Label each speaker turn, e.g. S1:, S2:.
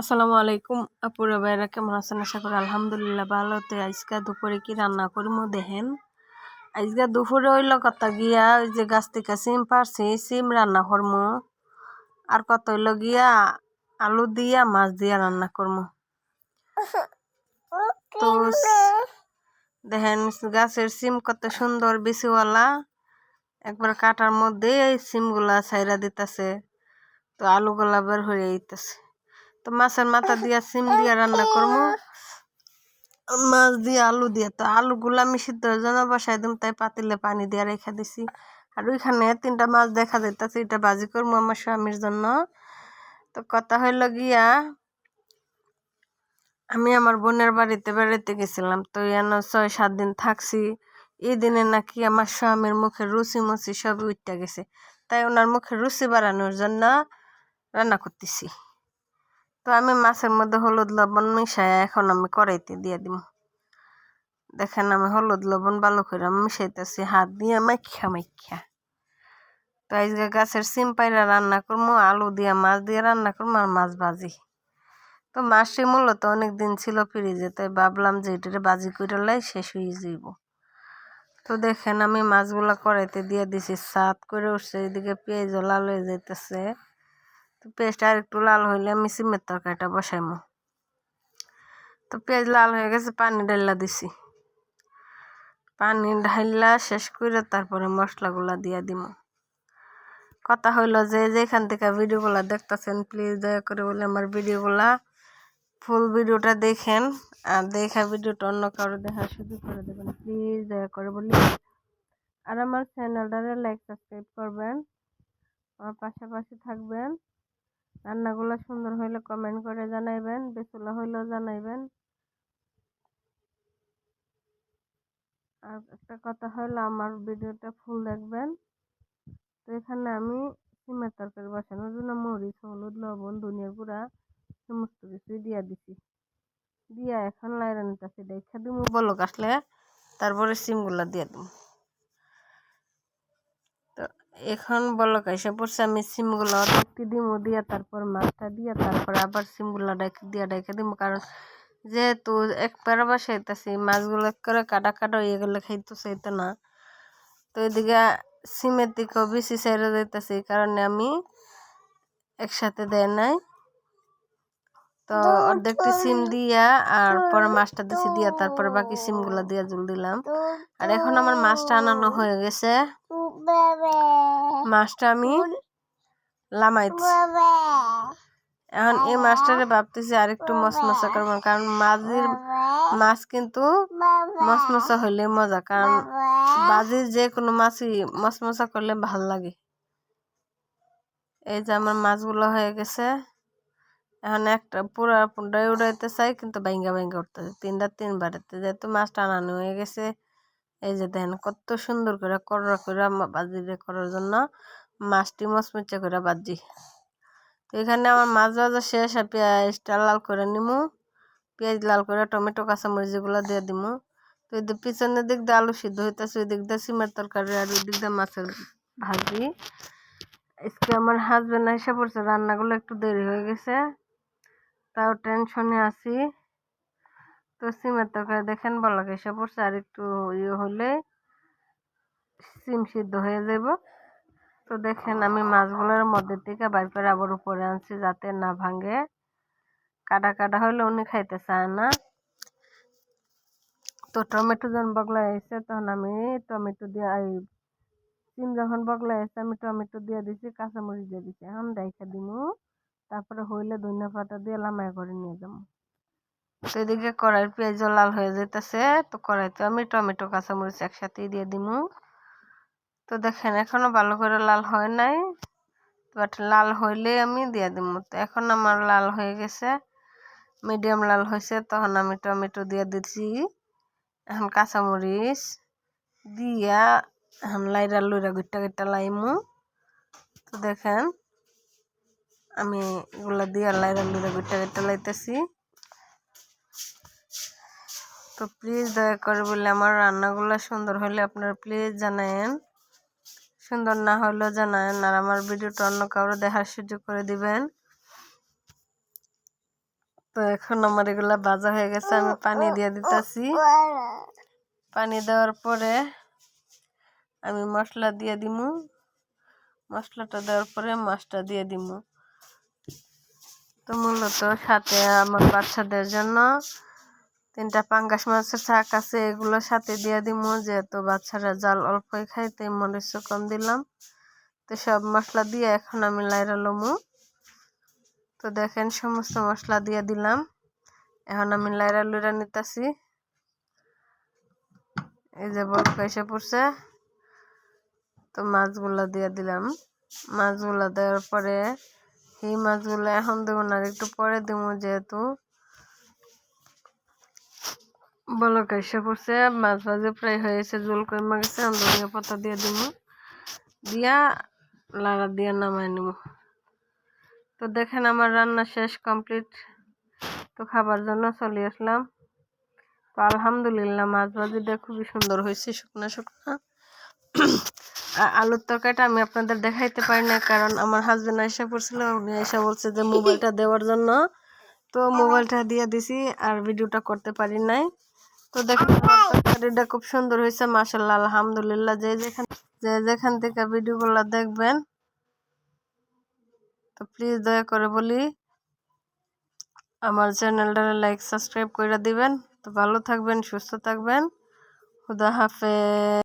S1: আসসালামু আলাইকুম। আপুরা ভাইরা কেমন আছেন? আশা করি আলহামদুলিল্লাহ ভালোতে আজকে দুপুরে কি রান্না করব দেখেন? আজকে দুপুরে হইল কত গিয়া ওই যে গাছ থেকে সিম পারছি সিম রান্না করব আর কত হইল গিয়া আলু দিয়া, মাছ দিয়া রান্না করব তো দেখেন গাছের সিম কত সুন্দর বিচিওয়ালা একবার কাটার মধ্যে এই সিমগুলা ছাইরা দিতেছে। তো আলুগুলা বের হয়ে দিতেছে তো মাছের মাথা দিয়া সিম দিয়া রান্না করব মাছ দিয়ে আলু দিয়ে। তো আলুগুলো আমি সিদ্ধ জন্য বসাই দিম, তাই পাতিলে পানি দিয়ে রেখে দিছি। আর ওইখানে তিনটা মাছ দেখা যাইতেছে, এটা বাজি করব আমার স্বামীর জন্য। তো কথা হইল গিয়া, আমি আমার বোনের বাড়িতে বেড়াইতে গেছিলাম, তো এন ছয়, সাত দিন থাকছি। এই দিনে নাকি আমার স্বামীর মুখে রুচি মুচি সবই উঠতে গেছে। তাই ওনার মুখে রুচি বাড়ানোর জন্য রান্না করতেছি। তো আমি মাছের মধ্যে হলুদ লবণ মিশাই এখন আমি কড়াইতে দিয়ে দিব দেখেন আমি হলুদ লবণ ভালো করে মিশাইতেছি, হাত দিয়ে মাইখা মাইখা। তো আজকে গাছের সিম পাইরা রান্না করব আলু দিয়ে, মাছ দিয়ে রান্না করব আর মাছ ভাজি। তো মাছটি মূলত অনেক দিন ছিল ফ্রিজে, তাই ভাবলাম যে এটারে বাজি করে লাই শেষ হয়ে যাইব। তো দেখেন আমি মাছগুলা কড়াইতে দিয়ে দিছি, সাত করে উঠছে, এদিকে পেঁয়াজ লাল হয়ে যাইতেছে। পেঁয়াজটা আর একটু লাল হইলে আমি সিমের তরকারিটা বসাইমো। তো পেঁয়াজ লাল হয়ে গেছে, পানি ডাইলা দিছি। পানি ঢাইলা শেষ করে তারপরে মশলাগুলা দিয়া দিব কথা হইল যে, যেখান থেকে ভিডিওগুলা দেখতেছেন প্লিজ দয়া করে বলে আমার ভিডিওগুলা ফুল ভিডিওটা দেখেন। আর দেখা ভিডিওটা অন্য কারও দেখা সুযোগ করে দেবেন। প্লিজ দয়া করে বলি। আর আমার চ্যানেলটারে লাইক সাবস্ক্রাইব করবেন। আমার পাশাপাশি থাকবেন। রান্নাগুলো সুন্দর হইলে কমেন্ট করে জানাইবেন, বেসুলা হইলেও জানাইবেন। আর একটা কথা হলো আমার ভিডিওটা ফুল দেখবেন। তো এখানে আমি সিমের তরকারি বসানোর জন্য মরিচ, হলুদ, লবণ, ধনিয়া গুঁড়া, সমস্ত কিছুই দিয়া দিছি। দিয়া এখন লাইরা নিতেছি, দেখা দিব বলক আসলে, তারপরে সিমগুলা দিয়ে দিব এখন বলো এসে পড়ছে আমি সিমগুলো অর্ধেকটি দিব দিয়া তারপর মাছটা দিয়া তারপর আবার সিমগুলো ডাইকে দিয়া ডাইকে দিব কারণ যেহেতু একবার বাসাইতেছি মাছগুলো এক করে কাটা কাটা হয়ে গেলে খাইতো চাইতো না। তো এদিকে সিমের দিকেও বেশি যাইতেছে এই কারণে আমি একসাথে দেয় নাই। তো অর্ধেকটি সিম দিয়া আর পরে মাছটা দিছি দিয়া তারপরে বাকি সিমগুলো দিয়া জল দিলাম। আর এখন আমার মাছটা আনানো হয়ে গেছে। মাছটা আমি লামাইছি। এখন এই মাছটারে ভাবতেছি আর একটু মশমশা করব কারণ মাঝির মাছ কিন্তু মশমশা হইলে মজা কারণ বাজির যে কোনো মাছই মশমশা করলে ভালো লাগে। এই যে আমার মাছগুলো হয়ে গেছে। এখন একটা পুরা উড়াইতে চাই কিন্তু বাইঙ্গা বাইঙ্গা উঠতেছে। তিনটা তিনবার যেহেতু মাছটা আনানো হয়ে গেছে এই যে দেখেন কত সুন্দর করে কররা করে বাজি করার জন্য মাছটি মচমচে করে বাজি। তো এখানে আমার মাছ ভাজা শেষ, আর পেঁয়াজটা লাল করে নিমু। পেঁয়াজ লাল করে টমেটো, কাঁচামরিচ যেগুলো দিয়ে দিমু। তো ওই পিছনের দিক দিয়ে আলু সিদ্ধ হইতেছে, ওই দিক দিয়ে সিমের তরকারি, আর ওই দিক দিয়ে মাছের ভাজি। আজকে আমার হাজবেন্ড এসে পড়ছে, রান্নাগুলো একটু দেরি হয়ে গেছে, তাও টেনশনে আছি। তো সিমের তরকারি দেখেন বলা এসে পড়ছে, আর একটু ইয়ে হলে সিম সিদ্ধ হয়ে যাব তো দেখেন আমি মাছগুলোর মধ্যে থেকে বাইর করে আবার উপরে আনছি যাতে না ভাঙে। কাটা কাটা হলে উনি খাইতে চায় না। তো টমেটো যখন বগলা এসে তখন আমি টমেটো দিয়ে সিম যখন বগলা এসে আমি টমেটো দিয়ে দিছি, কাঁচামরিচ দিয়ে দিছি। এখন দেখে দিমু, তারপরে হইলে ধনিয়া পাতা দিয়ে লামাই করে নিয়ে যাব। তো এদিকে কড়াইয়ের পেঁয়াজ লাল হয়ে যেতেছে তো কড়াইতে আমি টমেটো, কাঁচামরিচ একসাথেই দিয়ে দিমু। তো দেখেন, এখনও ভালো করে লাল হয় নাই বাট লাল হইলে আমি দিয়ে দিব তো এখন আমার লাল হয়ে গেছে মিডিয়াম লাল হয়েছে, তখন আমি টমেটো দিয়ে দিচ্ছি। এখন কাঁচামরিচ দিয়া এখন লাইরা লইরা গুট্টা গুট্টা লাইমু। তো দেখেন, আমি এগুলা দিয়া লাইরা লইরা গুট্টা গুট্টা লাইতেছি। তো প্লিজ দয়া করে বলে আমার রান্নাগুলো সুন্দর হলে আপনারা প্লিজ জানায়েন। সুন্দর না হলেও জানায়েন আর আমার ভিডিওটা অন্য কারও দেখার সুযোগ করে দিবেন। তো এখন আমার এগুলা ভাজা হয়ে গেছে, আমি পানি দিয়ে দিতেছি। পানি দেওয়ার পরে আমি মশলা দিয়ে দিমু। মশলাটা দেওয়ার পরে মাছটা দিয়ে দিমু। তো মূলত সাথে আমার বাচ্চাদের জন্য তিনটা পাঙ্গাস মাছের শাক আছে, এগুলো সাথে দিয়ে দিমু, যেহেতু বাচ্চারা জাল অল্পই খায় তাই মরিচ কম দিলাম। তো সব মশলা দিয়ে এখন আমি লাইরা লমু। তো দেখেন সমস্ত মশলা দিয়ে দিলাম। এখন আমি লাইরা লুইরা নিতেছি। এই যে বরফ এসে পড়ছে। তো মাছগুলা দিয়ে দিলাম। মাছগুলা দেওয়ার পরে, এই মাছগুলো এখন দেবো না একটু পরে দেবো যেহেতু। বলক এসে পড়ছে? মাছ ভাজি প্রায় হয়েছে জল কমে গেছে ধনিয়া পাতা দিয়ে দিব। দিয়া লাড়া দিয়ে নামাই নিব। তো দেখেন আমার রান্না শেষ, কমপ্লিট। তো খাবার জন্য চলে আসলাম। তো আলহামদুলিল্লাহ, মাছ ভাজিটা খুবই সুন্দর হয়েছে, শুকনা শুকনা। আলুর তরকারিটা আমি আপনাদের দেখাইতে পারি না কারণ আমার হাজবেন্ড এসে পড়ছিল, উনি এসে বলছে যে মোবাইলটা দেওয়ার জন্য। তো মোবাইলটা দিয়ে দিছি, আর ভিডিওটা করতে পারি নাই। তো দেখেন শাড়িটা খুব সুন্দর হয়েছে মাসাল্লাহ আলহামদুলিল্লাহ। যে যেখান যে যেখান থেকে ভিডিওগুলো দেখবেন তো প্লিজ দয়া করে বলি আমার চ্যানেলটা লাইক সাবস্ক্রাইব করে দিবেন। তো ভালো থাকবেন সুস্থ থাকবেন। খুদা হাফেজ।